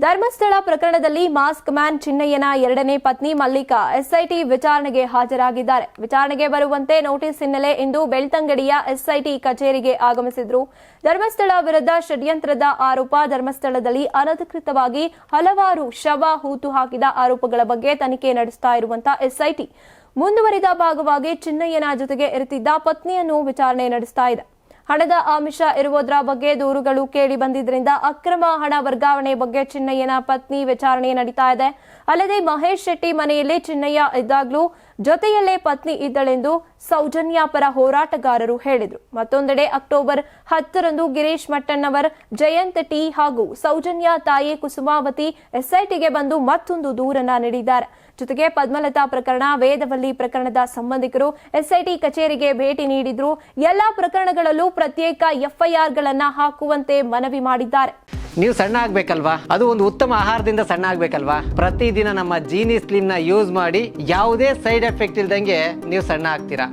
ಧರ್ಮಸ್ಥಳ ಪ್ರಕರಣದಲ್ಲಿ mask man ಚಿನ್ನಯ್ಯನ ಎರಡನೇ ಪತ್ನಿ ಮಲ್ಲಿಕಾ ಎಸ್ಐಟಿ ವಿಚಾರಣೆಗೆ ಹಾಜರಾಗಿದ್ದಾರೆ. ವಿಚಾರಣೆಗೆ ಬರುವಂತೆ ನೋಟಿಸ್ ಹಿನ್ನೆಲೆ ಇಂದು ಬೆಳ್ತಂಗಡಿಯ ಎಸ್ಐಟಿ ಕಚೇರಿಗೆ ಆಗಮಿಸಿದ್ರು. ಧರ್ಮಸ್ಥಳ ವಿರುದ್ಧ ಷಡ್ಯಂತ್ರದ ಆರೋಪ ಧರ್ಮಸ್ಥಳದಲ್ಲಿ ಅನಧಿಕೃತವಾಗಿ ಹಲವಾರು ಶವ ಹೂತು ಹಾಕಿದ ಆರೋಪಗಳ ಬಗ್ಗೆ ತನಿಖೆ ನಡೆಸ್ತಾ ಇರುವಂತಹ ಎಸ್ಐಟಿ. ಮುಂದುವರಿದ ಭಾಗವಾಗಿ ಚಿನ್ನಯ್ಯನ ಜೊತೆಗೆ ಇರುತ್ತಿದ್ದ ಪತ್ನಿಯನ್ನು ವಿಚಾರಣೆ ನಡೆಸ್ತಾ ಇದೆ. ಹಣದ ಆಮಿಷ ಇರುವುದರ ಬಗ್ಗೆ ದೂರುಗಳು ಕೇಳಿ ಬಂದಿದ್ದರಿಂದ ಅಕ್ರಮ ಹಣ ವರ್ಗಾವಣೆ ಬಗ್ಗೆ ಚಿನ್ನಯ್ಯನ ಪತ್ನಿ ವಿಚಾರಣೆ ನಡೀತಾ ಇದೆ. ಅಲ್ಲದೆ ಮಹೇಶ್ ಶೆಟ್ಟಿ ಮನೆಯಲ್ಲಿ ಚಿನ್ನಯ್ಯ ಇದ್ದಾಗಲೂ ಜೊತೆಯಲ್ಲೇ ಪತ್ನಿ ಇದ್ದಳೆಂದು ಸೌಜನ್ಯ ಪರ ಹೋರಾಟಗಾರರು ಹೇಳಿದರು. ಮತ್ತೊಂದೆಡೆ ಅಕ್ಟೋಬರ್ ಹತ್ತರಂದು ಗಿರೀಶ್ ಮಟ್ಟಣ್ಣವರ್, ಜಯಂತ್ ಟಿ ಹಾಗೂ ಸೌಜನ್ಯ ತಾಯಿ ಕುಸುಮಾವತಿ ಎಸ್ಐಟಿಗೆ ಬಂದು ಮತ್ತೊಂದು ದೂರನ್ನ ನೀಡಿದ್ದಾರೆ. ಜೊತೆಗೆ ಪದ್ಮಲತಾ ಪ್ರಕರಣ, ವೇದವಲ್ಲಿ ಪ್ರಕರಣದ ಸಂಬಂಧಿಕರು ಎಸ್ಐಟಿ ಕಚೇರಿಗೆ ಭೇಟಿ ನೀಡಿದ್ರು. ಎಲ್ಲಾ ಪ್ರಕರಣಗಳಲ್ಲೂ ಪ್ರತ್ಯೇಕ ಎಫ್ಐಆರ್ಗಳನ್ನ ಹಾಕುವಂತೆ ಮನವಿ ಮಾಡಿದ್ದಾರೆ. ನೀವು ಸಣ್ಣ ಆಗ್ಬೇಕಲ್ವಾ? ಅದು ಒಂದು ಉತ್ತಮ ಆಹಾರದಿಂದ ಸಣ್ಣ ಆಗ್ಬೇಕಲ್ವಾ? ಪ್ರತಿದಿನ ನಮ್ಮ ಜೀನಿ ಸ್ಲಿಮ್ನ ಯೂಸ್ ಮಾಡಿ ಯಾವುದೇ ಸೈಡ್ ಎಫೆಕ್ಟ್ ಇಲ್ದಂಗೆ ನೀವು ಸಣ್ಣ ಆಗ್ತೀರಾ?